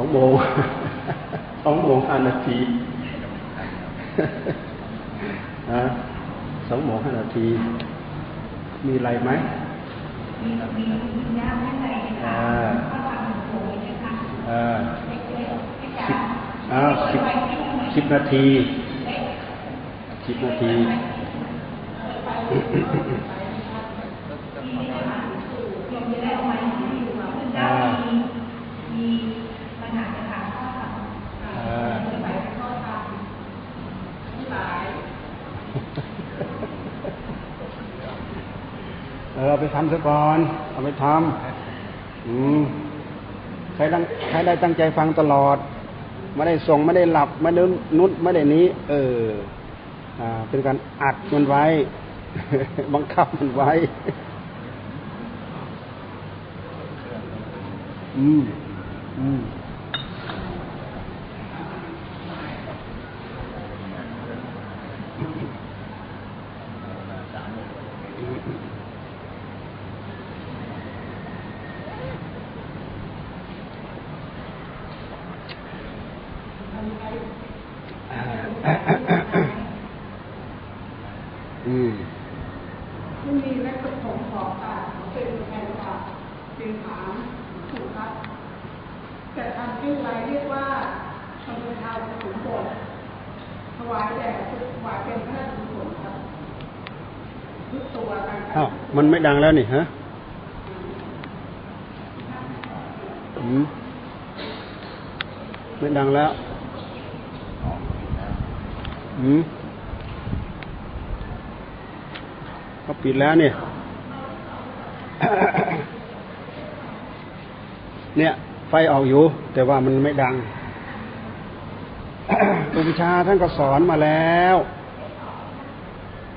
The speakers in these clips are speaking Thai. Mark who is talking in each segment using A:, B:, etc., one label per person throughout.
A: องโมงสองโมงห้านาทีฮะสองโมงห้านาที มีอะไรไหมมีมียากให้ไหนค่ะอ่าสิบอ่าสิบสิบนาทีสิบนาทีอ่าเออไป ทำซะก่อน เอาไปทำอืมใครตั้งใครได้ตั้งใจฟังตลอดไม่ได้ส่งไม่ได้หลับไม่ได้นุดไม่ได้นี้ เอออ่าเป็นการอัดมันไว้ บังคับมันไว้ อืมอืม อืม
B: ที่มีและกระผมขอค่ะเป็นแทนค่ะเป็นถามถูกครับแต่ทำที่ไรเรียกว่าทำเป็นทาวสุนบทถวายแด่ถวายเป็นพระราชกุศลครับทุกตัวกัน
A: อ้าวมันไม่ดังแล้วนี่ฮะอืมไม่ดังแล้ว อืมก็ปิดแล้วเนี่ย เนี่ย ไฟออกอยู่ แต่ว่ามันไม่ดังอุปชาท่านก็สอนมาแล้ว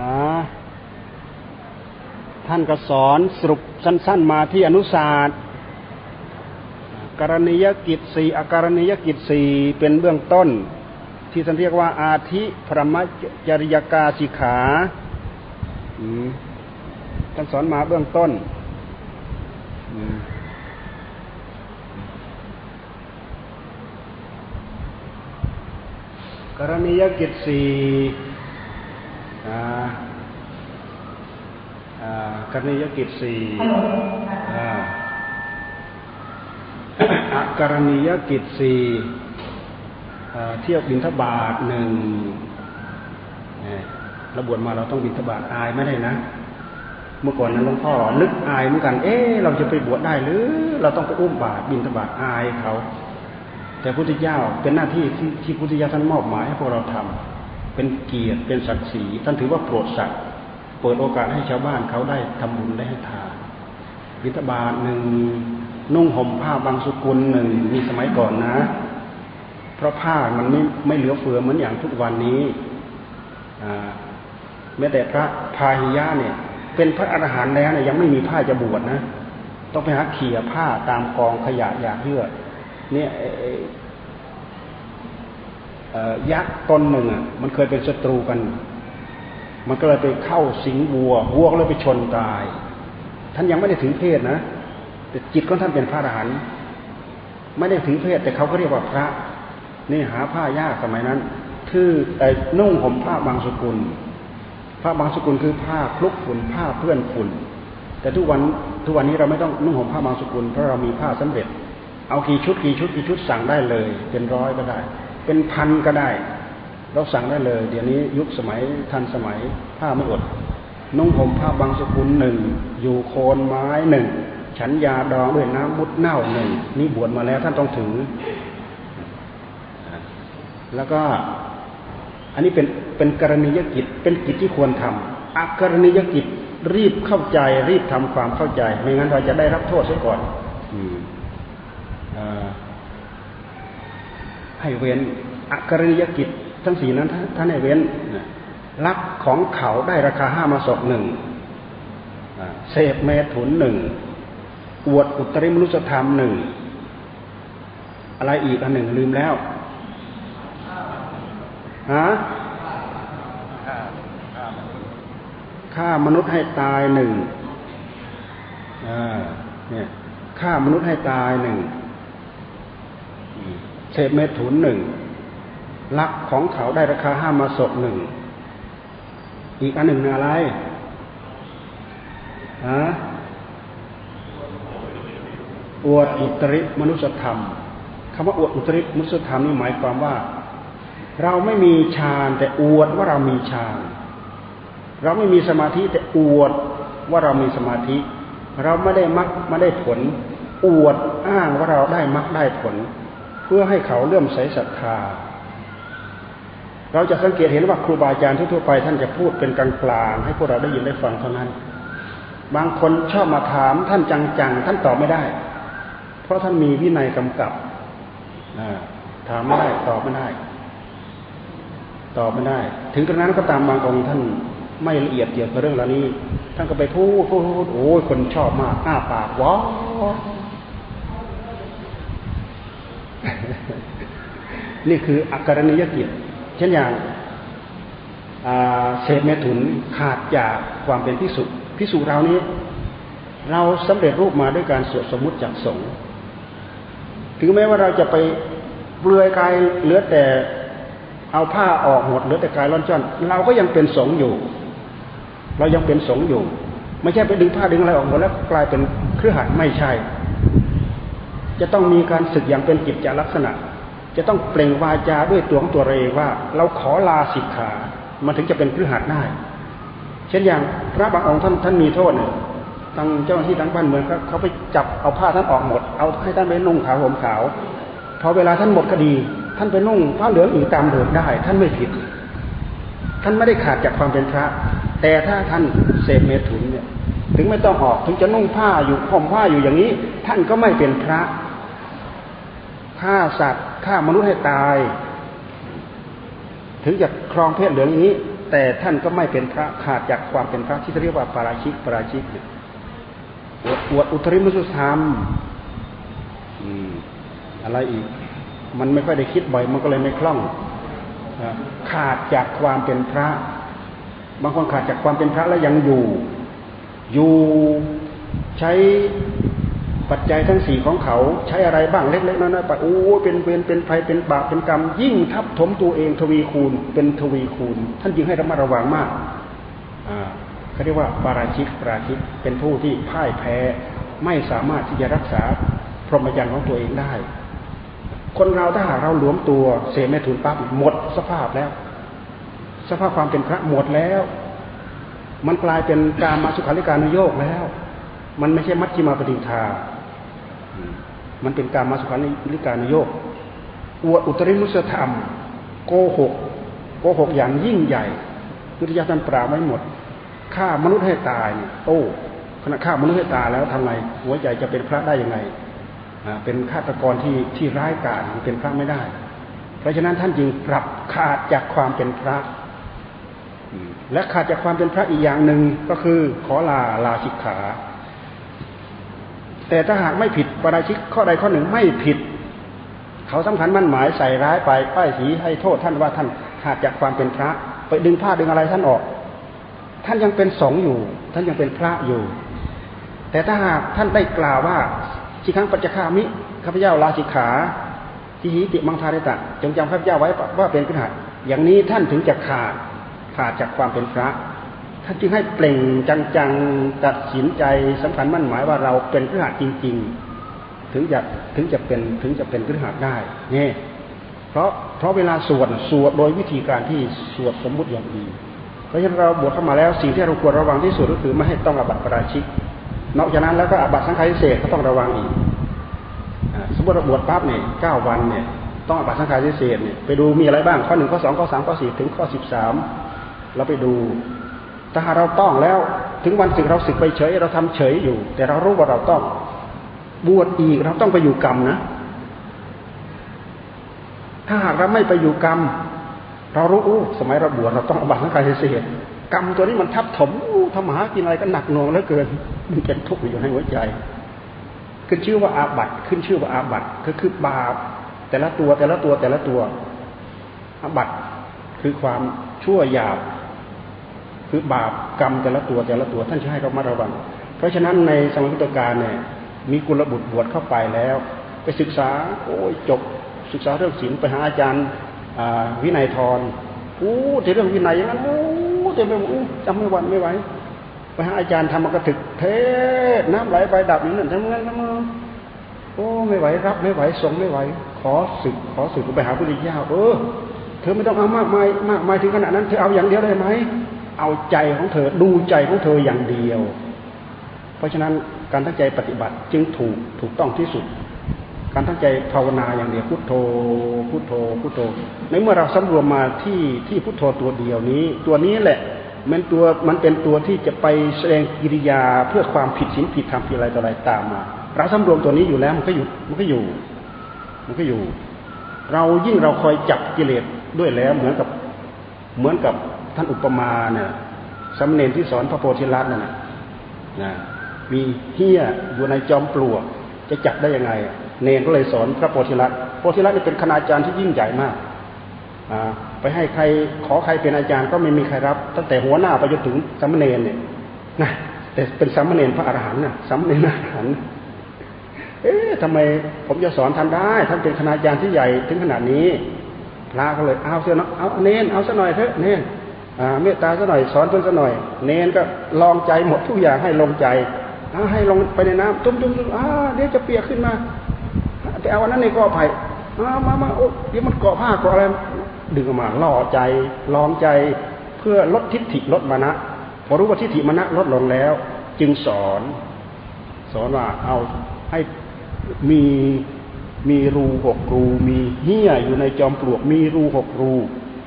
A: นะท่านก็สอนสรุปสั้น ๆ มาที่อนุศาสตร์กรณียกิจสี่อาการณียกิจสี่เป็นเบื้องต้น ที่ท่านเรียกว่า อาทิพรหมจริยกาสิกขาอืมท่านสอนมาเบื้องต้นอืมกรณียกิจสี่อ่าอ่ากรณียกิจสี่อ่าอากรณียกิจสี่ เที่ยวบินทบาทหนึ่งเราบวชมาเราต้องบินทบาทอายไม่ได้นะ เมื่อก่อนนั้นหลวงพ่อนึกอายเหมือนกัน เอ๊เราจะไปบวชได้หรือ เราต้องไปอุ้มบาตรบินทบาทอายเขา แต่พุทธเจ้าเป็นหน้าที่ที่ที่พุทธเจ้าท่านมอบหมายให้พวกเราทำเป็นเกียรติเป็นศักดิ์ศรีท่านถือว่าโปรดสัตว์เปิดโอกาสให้ชาวบ้านเขาได้ทำบุญได้ให้ทานบิณฑบาตหนึ่งนุ่งห่มผ้าบางสุกุลหนึ่งมีสมัยก่อนนะ ราะผ้ามันไม่ไม่เหลือเฟือเหมือนอย่างทุกวันนี้แม้แต่พระพาหิยะเนี่ย เป็นพระอรหันต์แล้วเนี่ยยังไม่มีผ้าจะบวชนะ ต้องไปหาเขี่ยผ้าตามกองขยะอยากเยื่อเนี่ยยักษ์ตนหนึ่งอะมันเคยเป็นศัตรูกัน มันก็เลยไปเข้าสิงวัววัวก็เลยไปชนตาย ท่านยังไม่ได้ถือเพศนะแต่จิตของท่านเป็นพระอรหันต์ไม่ได้ถือเพศแต่เขาก็เรียกว่าพระ นี่หาผ้ายากสมัยนั้น คือไอ้นุ่งห่มผ้าบางสกุล ผ้าบางสกุลคือผ้าคลุกฝุ่นผ้าเพื่อนฝุ่น แต่ทุกวันทุกวันนี้เราไม่ต้องนุ่งห่มผ้าบางสกุลเพราะเรามีผ้าสำเร็จ เอากี่ชุดกี่ชุดกี่ชุดสั่งได้เลย เป็นร้อยก็ได้ เป็นพันก็ได้ เราสั่งได้เลย เดี๋ยวนี้ยุคสมัยทันสมัยผ้าไม่อดนุ่งห่มผ้าบางสกุลหนึ่งอยู่โคนไม้หนึ่งฉันยาดองด้วยน้ำมุดเน่าหนึ่งนี่บวชมาแล้วท่านต้องถือ แล้วก็อันนี้เป็นเป็นกรณียกิจเป็นกิจที่ควรทำอักรณียกิจรีบเข้าใจ รีบทำความเข้าใจ ไม่งั้นเราจะได้รับโทษซะก่อนอืมอ่าให้เว้นอักรณียกิจทั้งสี่นั้นท่านให้เว้นนะลักของเขาได้ราคาห้ามาศกหนึ่งอ่าเสพเมถุนหนึ่งอวดอุตริมนุสธรรมหนึ่งอะไรอีกอันหนึ่งลืมแล้ว ฮะฆ่ามนุษย์ให้ตายหนึ่งอ่าเนี่ยฆ่ามนุษย์ให้ตายหนึ่งเศษเมถุนหนึ่งลักของเขาได้ราคาห้ามาศกหนึ่ง อีกอันหนึ่งอะไรฮะอวดอุตริมนุสธรรมคำว่าอวดอุตริมนุสธรรมนี่หมายความว่า เราไม่มีฌานแต่อวดว่าเรามีฌานเราไม่มีสมาธิแต่อวดว่าเรามีสมาธิ เราไม่ได้มรรคไม่ได้ผล อวดอ้างว่าเราได้มรรคได้ผล เพื่อให้เขาเลื่อมใสศรัทธา เราจะสังเกตเห็นว่าครูบาอาจารย์ทั่วไปท่านจะพูดเป็นกลางๆให้พวกเราได้ยินได้ฟังเท่านั้น บางคนชอบมาถามท่านจังๆท่านตอบไม่ได้ เพราะท่านมีวินัยกำกับถามไม่ได้ตอบไม่ได้ ตอบไม่ได้ ถึงกระนั้นก็ตามบางองค์ท่านไม่ละเอียดเกี่ยวกับเรื่องเหล่านี้ ท่านก็ไปพูดพูดพูดโอ้ยคนชอบมากอ้าปากว้านี่คืออักกรณียกิจเช่นอย่างเศษเมถุนขาดจากความเป็นพิสุพิสุเรานี้ เราสำเร็จรูปมาด้วยการสวดสมมุติจากสงฆ์ถึงแม้ว่าเราจะไปเปลือยกายเหลือแต่ เอาผ้าออกหมดเหลือแต่กายร่อนจ้อนเราก็ยังเป็นสงอยู่ เรายังเป็นสงอยู่ ไม่ใช่ไปดึงผ้าดึงอะไรออกหมดแล้วกลายเป็นเครือขัดไม่ใช่ จะต้องมีการศึกอย่างเป็นกิจจลักษณะ จะต้องเปล่งวาจาด้วยตัวของตัวเองว่า เราขอลาสิกขา มันถึงจะเป็นเครือขัดได้ เช่นอย่างพระบางองค์ท่านท่านมีโทษเนี่ยทางเจ้าหน้าที่ทั้งบ้านเมืองเขาไปจับเอาผ้าท่านออกหมด เอาให้ท่านไปนุ่งขาวห่มขาวพอเวลาท่านหมดคดี ท่านไปนุ่งผ้าเหลืองอีกตามเดิมได้ ท่านไม่ผิด ท่านไม่ได้ขาดจากความเป็นพระ แต่ถ้าท่านเสพเมถุนเนี่ย ถึงไม่ต้องออกถึงจะนุ่งผ้าอยู่ห่มผ้าอยู่อย่างนี้ ท่านก็ไม่เป็นพระฆ่าสัตว์ฆ่ามนุษย์ให้ตาย ถึงจะครองเพศเหลืองอย่างนี้ แต่ท่านก็ไม่เป็นพระขาดจากความเป็นพระที่เรียกว่าปาราชิกปาราชิกเนี่ยอวดอวดอุตริมุสุธรรมอะไรอีก มันไม่ค่อยได้คิดบ่อยมันก็เลยไม่คล่องขาดจากความเป็นพระ บางคนขาดจากความเป็นพระแล้วยังอยู่ อยู่ใช้ปัจจัยทั้งสี่ของเขาใช้อะไรบ้างเล็กๆน้อยๆไปโอ้เป็นเวรเป็นภัยเป็นบาปเป็นกรรม ยิ่งทับถมตัวเองทวีคูณเป็นทวีคูณ ท่านยิ่งให้ระมัดระวังมากอ่าเขาเรียกว่าปาราชิกปาราชิกเป็นผู้ที่พ่ายแพ้ไม่สามารถที่จะรักษาพรหมจรรย์ของตัวเองได้ คนเราถ้าหากเราหลวมตัว เสียแม่ทุนปั๊บหมดสภาพแล้ว สภาพความเป็นพระหมดแล้ว มันกลายเป็นการมาสุขาริการนโยกแล้ว มันไม่ใช่มัชฌิมาปฏิทา มันเป็นการมาสุขาริการนโยกอวดอุตริมุสธรรม โกหก โกหกอย่างยิ่งใหญ่พุทธิยถาท่านปราบไว้หมดฆ่ามนุษย์ให้ตายเนี่ยโอ้ขณะฆ่ามนุษย์ให้ตายแล้วทำไงหัวใจจะเป็นพระได้ยังไง เป็นฆาตกรที่ที่ร้ายกาจเป็นพระไม่ได้ เพราะฉะนั้นท่านจึงปรับขาดจากความเป็นพระ และขาดจากความเป็นพระอีกอย่างหนึ่งก็คือขอลาลาสิกขา แต่ถ้าหากไม่ผิดปราชิกข้อใดข้อหนึ่งไม่ผิด เขาสำคัญมั่นหมายใส่ร้ายไปป้ายสีให้โทษท่านว่าท่านขาดจากความเป็นพระ ไปดึงผ้าดึงอะไรท่านออก ท่านยังเป็นสงอยู่ ท่านยังเป็นพระอยู่แต่ถ้าหากท่านได้กล่าวว่า สิครั้งปัจจคามิข้าพเจ้าลาสิกขาทิหิติมังทาริตะจงจำข้าพเจ้าไว้ว่าเป็นพระอย่างนี้ท่านถึงจะขาดขาดจากความเป็นพระ ท่านจึงให้เปล่งจังๆตัดสินใจสำคัญมั่นหมายว่าเราเป็นพระหัจริง ๆ ถึงจะถึงจะเป็นถึงจะเป็นพระหัได้เนี่ยเพราะเพราะเวลาสวดสวดโดยวิธีการที่สวดสมมุติอย่างดีเพราะฉะนั้นเราบวชเข้ามาแล้วสิ่งที่เราควรระวังที่สุดก็คือไม่ให้ต้องอาบัติปราชิก นอกจากนั้นแล้วก็อาบัติสังฆาทิเศษก็ต้องระวังอีกสมมติเราบวชปั๊บเนี่ยเก้าวันเนี่ยต้องอาบัติสังฆาทิเศษเนี่ยไปดูมีอะไรบ้างข้อหนึ่งข้อสองข้อสามข้อสี่ถึงข้อสิบสามเราไปดู ถ้าหาเราต้องแล้วถึงวันสึกเราสึกไปเฉย เราทำเฉยอยู่ แต่เรารู้ว่าเราต้องบวชอีกเราต้องไปอยู่กรรมนะ ถ้าหากเราไม่ไปอยู่กรรม เรารู้อู้สมัยเราบวชเราต้องอบัตสังกายเสียกรรมตัวนี้มันทับถมทำหากินอะไรก็หนักหน่วงเหลือเกิน มันเป็นทุกข์อยู่ในหัวใจขึ้นชื่อว่าอาบัตขึ้นชื่อว่าอาบัตก็คือบาปแต่ละตัวแต่ละตัวแต่ละตัวอาบัตคือความชั่วหยาบ คือบาปกรรมแต่ละตัวแต่ละตัว ท่านจะให้เรามาระวัง เพราะฉะนั้นในสมัยพุทธกาลเนี่ย มีกุลบุตรบวชเข้าไปแล้ว ไปศึกษา โอ้ยจบ ศึกษาเรื่องศีลไปหาอาจารย์วินัยทรอู้แต่เรื่องวินัยอย่างนั้นอู้แต่ไม่อู้จำไม่วันไม่ไหว ไปหาอาจารย์ทำมากระถึก เทศน้ำไหลไปดับอย่างนั้นทำงั้นทำมาโอ้ไม่ไหวรับไม่ไหวส่งไม่ไหว ขอศึก ขอศึกไปหาพระพุทธเจ้าเออ เธอไม่ต้องเอามากมายมากมายถึงขนาดนั้นเธอเอาอย่างเดียวได้ไหมเอาใจของเธอดูใจของเธออย่างเดียว เพราะฉะนั้นการตั้งใจปฏิบัติจึงถูกถูกต้องที่สุด การตั้งใจภาวนาอย่างเดียวพุทโธพุทโธพุทโธในเมื่อเราสำรวมมาที่ที่พุทโธตัวเดียวนี้ ตัวนี้แหละ มันตัวมันเป็นตัวที่จะไปแสดงกิริยาเพื่อความผิดศีลผิดธรรมผิดอะไรต่ออะไรตามมา เราสำรวมตัวนี้อยู่แล้วมันก็อยู่มันก็อยู่ มันก็อยู่ เรายิ่งเราคอยจับกิเลสด้วยแล้วเหมือนกับเหมือนกับท่านอุปมาเนี่ยสำเนนที่สอนพระโพธิลักษณ์นั่นนะนะมีเหี้ยอยู่ในจอมปลวกจะจับได้ยังไง เนนก็เลยสอนพระโพธิลักษณ์โพธิลักษณ์นี่เป็นคณาจารย์ที่ยิ่งใหญ่มาก ไปให้ใครขอใครเป็นอาจารย์ก็ไม่มีใครรับ ตั้งแต่หัวหน้าไปจนถึงสามเณรเนี่ยนะแต่เป็นสามเณรพระอรหันต์นะสามเณรอรหันต์เอ๊ะทำไมผมจะสอนท่านได้ท่านเป็นคณาจารย์ที่ใหญ่ถึงขนาดนี้พระก็เลยเอาเสียนะเอาเนนเอาซะหน่อยเถอะเนนเมตตาซะหน่อยสอนเพิ่นซะหน่อย เนนก็ลองใจหมดทุกอย่างให้ลงใจเอาให้ลงไปในน้ำตุ้มตุ้มตุ้มอ่าเดี๋ยวจะเปียกขึ้นมาไปเอาอันนั้นในกอไผ่มามามาโอ้เดี๋ยวมันเกาะผ้าเกาะอะไร ดึงออกมาล่อใจลองใจเพื่อลดทิฏฐิลดมานะพอรู้ว่าทิฏฐิมานะลดลงแล้ว จึงสอน สอนว่าเอาให้มีมีรูหกรู มีเหี้ยอยู่ในจอมปลวก มีรูหกรู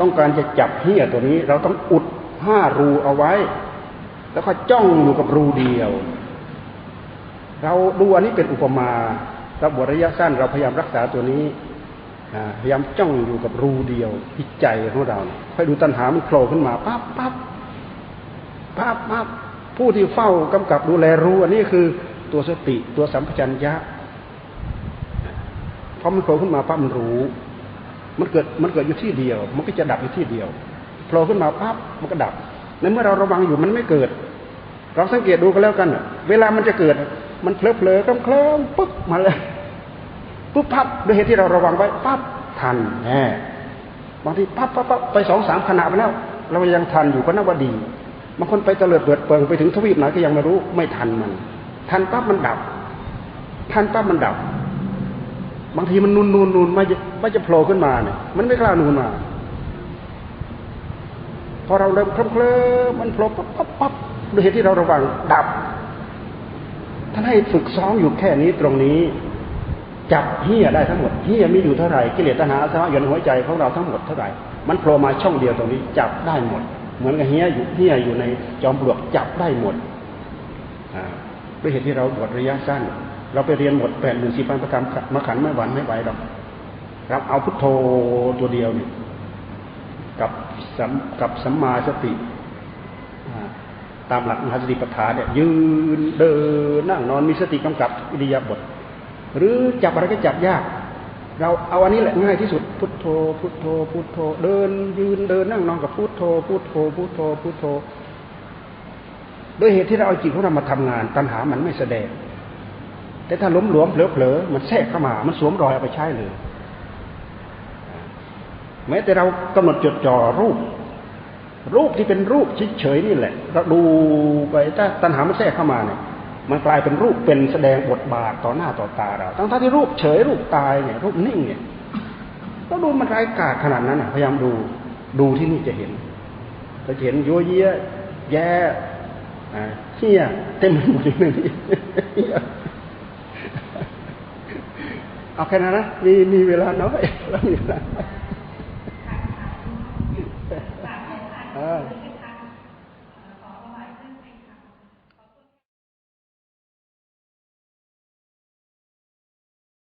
A: ต้องการจะจับเหี้ยตัวนี้ เราต้องอุดห้ารูเอาไว้ แล้วก็จ้องอยู่กับรูเดียว เราดูอันนี้เป็นอุปมาเราบทระยะสั้นเราพยายามรักษาตัวนี้ พยายามจ้องอยู่กับรูเดียวที่ใจของเราค่อยดูตัณหามันโผล่ขึ้นมาปั๊บปั๊บปั๊บปั๊บผู้ที่เฝ้ากำกับดูแลรู้อันนี้คือตัวสติตัวสัมปชัญญะพอมันโผล่ขึ้นมาปั๊บมันรู้ มันเกิดมันเกิดอยู่ที่เดียว มันก็จะดับอยู่ที่เดียวโผล่ขึ้นมาปั๊บมันก็ดับในเมื่อเราระวังอยู่มันไม่เกิด เราสังเกตดูก็แล้วกันเวลามันจะเกิด มันเพลอเพลอเคลิ้มเคลิ้มปุ๊บมาเลย ปุ๊บพับด้วยเหตุที่เราระวังไว้ปั๊บทันแหมบางทีปั๊บปั๊บปั๊บไปสองสามขณะไปแล้ว เรายังทันอยู่ก็นับว่าดีบางคนไปเตลิดเปิดเปิงไปถึงทวีปไหนก็ยังไม่รู้ไม่ทันมัน ทันปั๊บมันดับ ทันปั๊บมันดับ บางทีมันนูนนูนนูนไม่จะไม่จะโผล่ขึ้นมาเนี่ยมันไม่กล้านูนมาพอเราเริ่มเคลิ้มเคลิ้มมันโผล่ปั๊บปั๊บปั๊บด้วยเหตุที่เราระวังดับท่านให้ฝึกซ้อมอยู่แค่นี้ตรงนี้ จับเฮียได้ทั้งหมดเฮียมีอยู่เท่าไหร่กิเลสตัณหาสวะอยู่ในหัวใจของเราทั้งหมดเท่าไหร่มันโผล่มาช่องเดียวตรงนี้จับได้หมด เหมือนกับเฮียอยู่เฮียอยู่ในจอมปลวกจับได้หมดด้วยเหตุที่เราบวชระยะสั้น เราไปเรียนหมดแปดหมื่นสี่พันประการมาขันไม่หวันไม่ไหวหรอกเราเอาพุทโธตัวเดียวนี่กับสัมกับสัมมาสติตามหลักมหาสติปัฏฐานเนี่ยยืนเดินนั่งนอนมีสติกำกับอิริยาบถ หรือจับอะไรก็จับยาก เราเอาอันนี้แหละง่ายที่สุดพุทโธ พุทโธ พุทโธ เดินยืนเดินนั่งนอนกับพุทโธ พุทโธ พุทโธ พุทโธด้วยเหตุที่เราเอาจิตของเรามาทำงาน ตัณหามันไม่แสดง แต่ถ้าล้มหลวมเผลอๆมันแทรกเข้ามา มันสวมรอยเอาไปใช้เลยแม้แต่เรากำหนดจดจ่อรูป รูปที่เป็นรูปเฉยๆนี่แหละเราดูไปถ้าตัณหามันแทรกเข้ามาเนี่ย มันกลายเป็นรูปเป็นแสดงบทบาทต่อหน้าต่อตาเรา ทั้งที่รูปเฉยรูปตายเนี่ยรูปนิ่งเนี่ยเราดูมันไร้กาจขนาดนั้นพยายามดูดูที่นี่จะเห็นจะเห็นโยเยะแย่เฮียเต็มไปหมดเลยเอาแค่นั้นนะมีมีเวลาน้อยแล้วมีเวลา